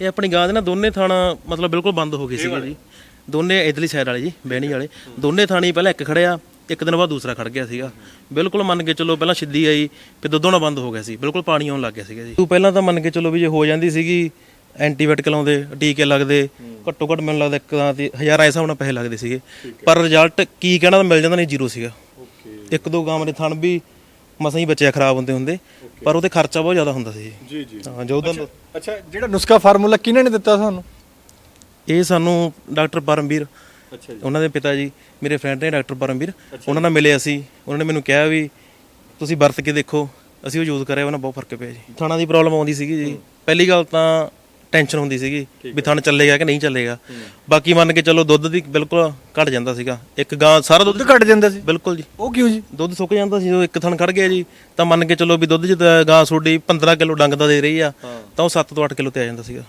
ਇਹ ਆਪਣੀ ਗਾਂ ਦੇ ਨਾ ਦੋਨੇ ਥਾਣਾ ਮਤਲਬ ਬਿਲਕੁਲ ਬੰਦ ਹੋ ਗਏ ਸੀਗੇ ਜੀ। ਦੋਨੇ ਇਧਰਲੀ ਸਾਈਡ ਵਾਲੇ ਜੀ ਬਹਿਣੀ ਵਾਲੇ। ਦੋਨੇ ਥਾਣੀ ਪਹਿਲਾਂ ਇੱਕ ਖੜਿਆ ਇੱਕ ਦਿਨ ਬਾਅਦ ਦੂਸਰਾ ਖੜ ਗਿਆ ਸੀਗਾ। ਬਿਲਕੁਲ ਮੰਨ ਕੇ ਚੱਲੋ ਪਹਿਲਾਂ ਸਿੱਧੀ ਆਈ ਫਿਰ ਦੁੱਧੋਂ ਬੰਦ ਹੋ ਗਿਆ ਸੀ। ਬਿਲਕੁਲ ਪਾਣੀ ਆਉਣ ਲੱਗ ਗਿਆ ਸੀਗਾ ਜੀ। ਤੂੰ ਪਹਿਲਾਂ ਤਾਂ ਮੰਨ ਕੇ ਚੱਲੋ ਵੀ ਜੇ ਹੋ ਜਾਂਦੀ ਸੀਗੀ ਐਂਟੀਬਾਇਓਟਿਕ ਲਾਉਂਦੇ ਟੀਕੇ ਲੱਗਦੇ ਘੱਟੋ ਘੱਟ ਮੈਨੂੰ ਲੱਗਦਾ ਇੱਕ ਤਾਂ ਤੇ ਹਜ਼ਾਰਾਂ ਹਿਸਾਬ ਨਾਲ ਪੈਸੇ ਲੱਗਦੇ ਸੀਗੇ। ਪਰ ਰਿਜ਼ਲਟ ਕੀ ਕਹਿਣਾ ਤਾਂ ਮਿਲ ਜਾਂਦਾ ਨਹੀਂ ਜ਼ੀਰੋ ਸੀਗਾ। ਇੱਕ ਦੋ ਗਾਵਾਂ ਦੇ ਥਣ ਵੀ ਮਸਾਂ ਹੀ ਬੱਚੇ ਖਰਾਬ ਹੁੰਦੇ ਹੁੰਦੇ ਪਰ ਉਹਤੇ ਖਰਚਾ ਬਹੁਤ ਜ਼ਿਆਦਾ ਹੁੰਦਾ ਸੀ। ਜੀ ਜੀ। ਹਾਂ ਜੋ ਉਹਦਾ ਅੱਛਾ ਜਿਹੜਾ ਨੁਸਖਾ ਫਾਰਮੂਲਾ ਕਿਹਨੇ ਨੇ ਦਿੱਤਾ ਤੁਹਾਨੂੰ ਇਹ ਸਾਨੂੰ ਡਾਕਟਰ ਪਰਮਵੀਰ ਅੱਛਾ ਉਹਨਾਂ ਦੇ ਪਿਤਾ ਜੀ ਮੇਰੇ ਫਰੈਂਡ ਨੇ ਡਾਕਟਰ ਪਰਮਵੀਰ ਉਹਨਾਂ ਨਾਲ ਮਿਲੇ ਅਸੀਂ ਉਹਨਾਂ ਨੇ ਮੈਨੂੰ ਕਿਹਾ ਵੀ ਤੁਸੀਂ ਵਰਤ ਕੇ ਦੇਖੋ ਅਸੀਂ ਉਹ ਯੂਜ਼ ਕਰਿਆ ਉਹਨਾਂ ਬਹੁਤ ਫ਼ਰਕ ਪਿਆ ਜੀ। ਥਾਣਾ ਦੀ ਪ੍ਰੋਬਲਮ ਆਉਂਦੀ ਸੀਗੀ ਜੀ। ਪਹਿਲੀ ਗੱਲ ਤਾਂ ਟੈਨਸ਼ਨ ਹੁੰਦੀ ਸੀਗੀ ਵੀ ਥਣ ਚੱਲੇਗਾ ਕਿ ਨਹੀਂ ਚੱਲੇਗਾ। ਬਾਕੀ ਮੰਨ ਕੇ ਚਲੋ ਦੁੱਧ ਦੀ ਬਿਲਕੁਲ ਘਟ ਜਾਂਦਾ ਸੀਗਾ। ਇੱਕ ਗਾਂ ਸਾਰਾ ਦੁੱਧ ਘਟ ਜਾਂਦਾ ਸੀ? ਬਿਲਕੁਲ ਜੀ। ਉਹ ਕਿਉਂ ਜੀ? ਦੁੱਧ ਸੁੱਕ ਜਾਂਦਾ ਸੀ ਜਦੋਂ ਇੱਕ ਥਣ ਖੜ ਗਿਆ ਜੀ। ਤਾਂ ਮੰਨ ਕੇ ਚਲੋ ਵੀ ਦੁੱਧ ਜਿੱਦਾਂ ਗਾਂ ਤੁਹਾਡੀ 15 ਕਿਲੋ ਡੰਗ ਦਾ ਦੇ ਰਹੀ ਆ। ਤਾਂ ਉਹ 7 ਤੋਂ 8 ਕਿਲੋ ਤੇ ਆ ਜਾਂਦਾ ਸੀਗਾ।